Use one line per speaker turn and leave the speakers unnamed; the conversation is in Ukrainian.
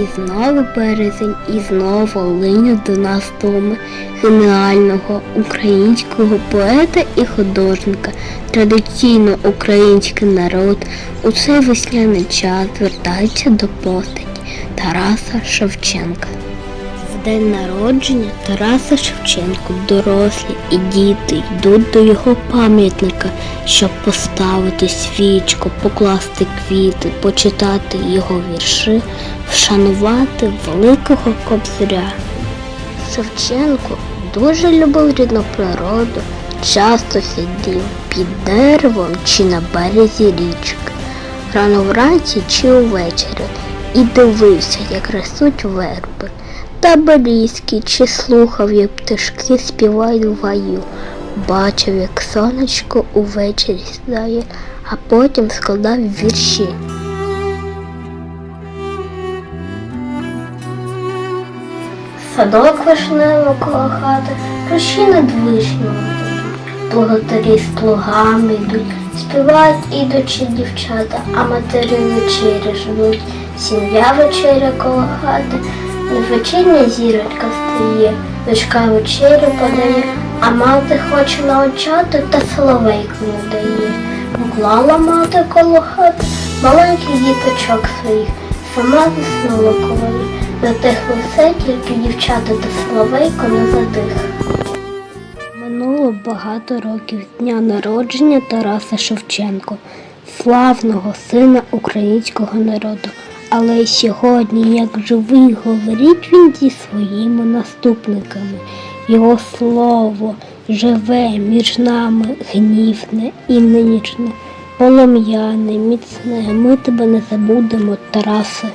І знову березень, і знову лине до нас думи геніального українського поета і художника. Традиційно український народ у цей весняний час звертається до постаті Тараса Шевченка. В день народження Тараса Шевченка дорослі і діти йдуть до його пам'ятника, щоб поставити свічку, покласти квіти, почитати його вірші, вшанувати великого кобзаря. Шевченко дуже любив рідну природу, часто сидів під деревом чи на березі річки, рано вранці чи увечері, і дивився, як ростуть верби та берізки, чи слухав, як пташки співають в гаю, бачив, як сонечко увечері сідає, а потім складав вірші. Садок вишневий коло хати, рощі над вишнями. Благодарі з плугами йдуть, співають ідучі дівчата, а матері вечері ждуть. Сім'я вечеря коло хати, вечірня зірочка стає, дочка вечерю подає, а мати хоче научати та соловейку не дає. Поклала мати коло хати маленьких діточок своїх, сама заснула коло. Затихло все, тільки дівчата та соловейко не затих. Минуло багато років дня народження Тараса Шевченко, славного сина українського народу. Але сьогодні, як живий, говорить він зі своїми наступниками. Його слово живе між нами гнівне і ніжне, полум'яне, міцне. Ми тебе не забудемо, Тарасе.